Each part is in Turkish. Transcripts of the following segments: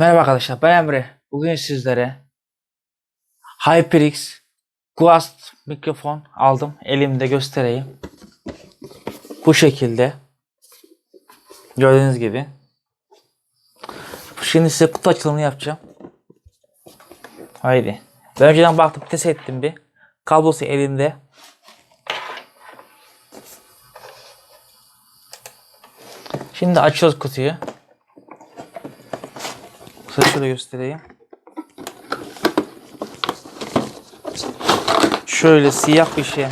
Merhaba arkadaşlar ben Emre. Bugün sizlere HyperX Guast mikrofon aldım. Elimde göstereyim. Bu şekilde. Gördüğünüz gibi. Şimdi size kutu açılımını yapacağım. Haydi. Ben önceden baktım test ettim bir. Kablosu elimde. Şimdi açıyoruz kutuyu. Size şöyle göstereyim. Şöyle siyah bir şey.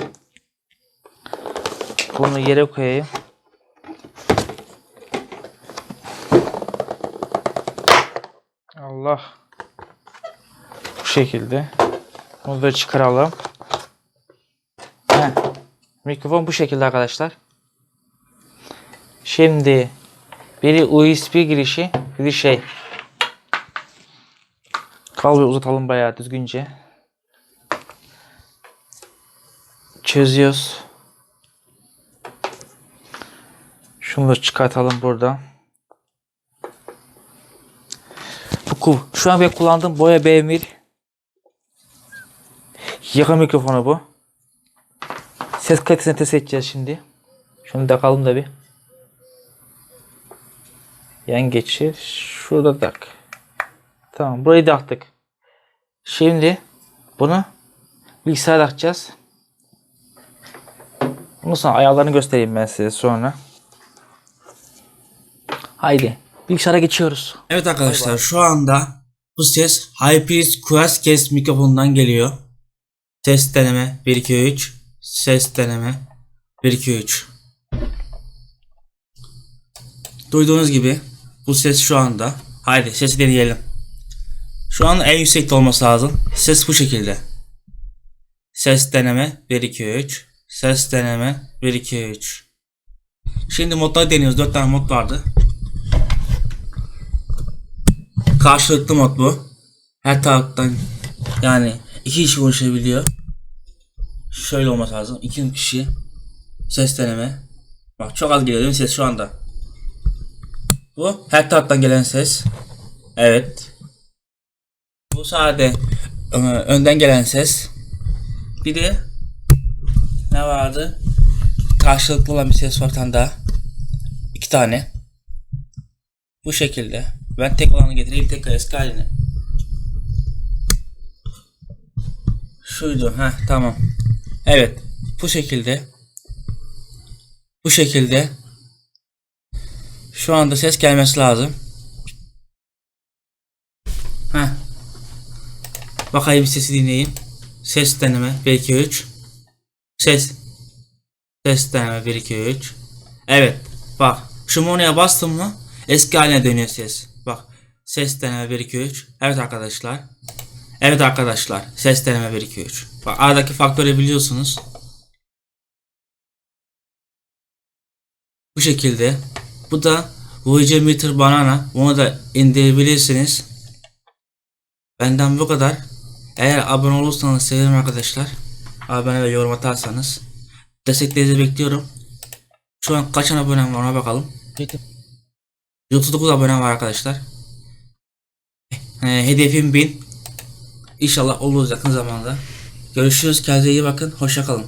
Bunu yere koyayım. Allah. Bu şekilde. Bunu da çıkaralım. Heh. Mikrofon bu şekilde arkadaşlar. Şimdi biri USB girişi, biri şey Kabloyu uzatalım bayağı düzgünce. Çözüyoruz. Şunu da çıkartalım buradan. Bu şu an ben kullandığım Boya B1 yaka mikrofonu bu. Ses kalitesini test edeceğiz şimdi. Şunu takalım da bir. Yan geçir. Şurada tak. Tamam burayı da attık. Şimdi bunu bilgisayara takacağız. Bunun sonra ayarlarını göstereyim ben size sonra. Haydi bilgisayara geçiyoruz. Evet arkadaşlar şu anda bu ses HyperX Questcast mikrofonundan geliyor. Ses deneme 1 2 3 ses deneme 1 2 3 Duyduğunuz gibi bu ses şu anda. Haydi sesi deneyelim. Şu an en yüksekte olması lazım. Ses bu şekilde. Ses deneme 1 2 3 ses deneme 1 2 3 Şimdi modları deniyoruz. 4 tane mod vardı. Karşılıklı mod bu. Her taraftan yani iki kişi konuşabiliyor. Şöyle olması lazım. İki kişi ses deneme. Bak çok az geliyor değil mi ses şu anda? Bu her taraftan gelen ses. Evet. Bu sade e, önden gelen ses. Bir de ne vardı? Karşılıklı olan bir ses var tane. İki tane. Bu şekilde. Ben tek olanı getireyim tekrar eski halini. Şuydu. ha tamam. Evet. Bu şekilde. Bu şekilde. Şu anda ses gelmesi lazım. Ha. Bakayım sesi dinleyin. Ses deneme 1 2 3. Ses. Ses deneme 1 2 3. Evet. Bak. Şu monoya bastım mı eski haline dönüyor ses. Bak. Ses deneme 1 2 3. Evet arkadaşlar. Evet arkadaşlar. Ses deneme 1 2 3. Bak aradaki faktörü biliyorsunuz. Bu şekilde. Bu da Voyager Meter Banana. Bunu da indirebilirsiniz. Benden bu kadar. Eğer abone olursanız sevinirim arkadaşlar. Abone ve yorum atarsanız. Desteklerinizi bekliyorum. Şu an kaç abonem var ona bakalım. 39 abone var arkadaşlar. Ee, hedefim 1000. İnşallah olur yakın zamanda. Görüşürüz. Kendinize iyi bakın. Hoşça kalın.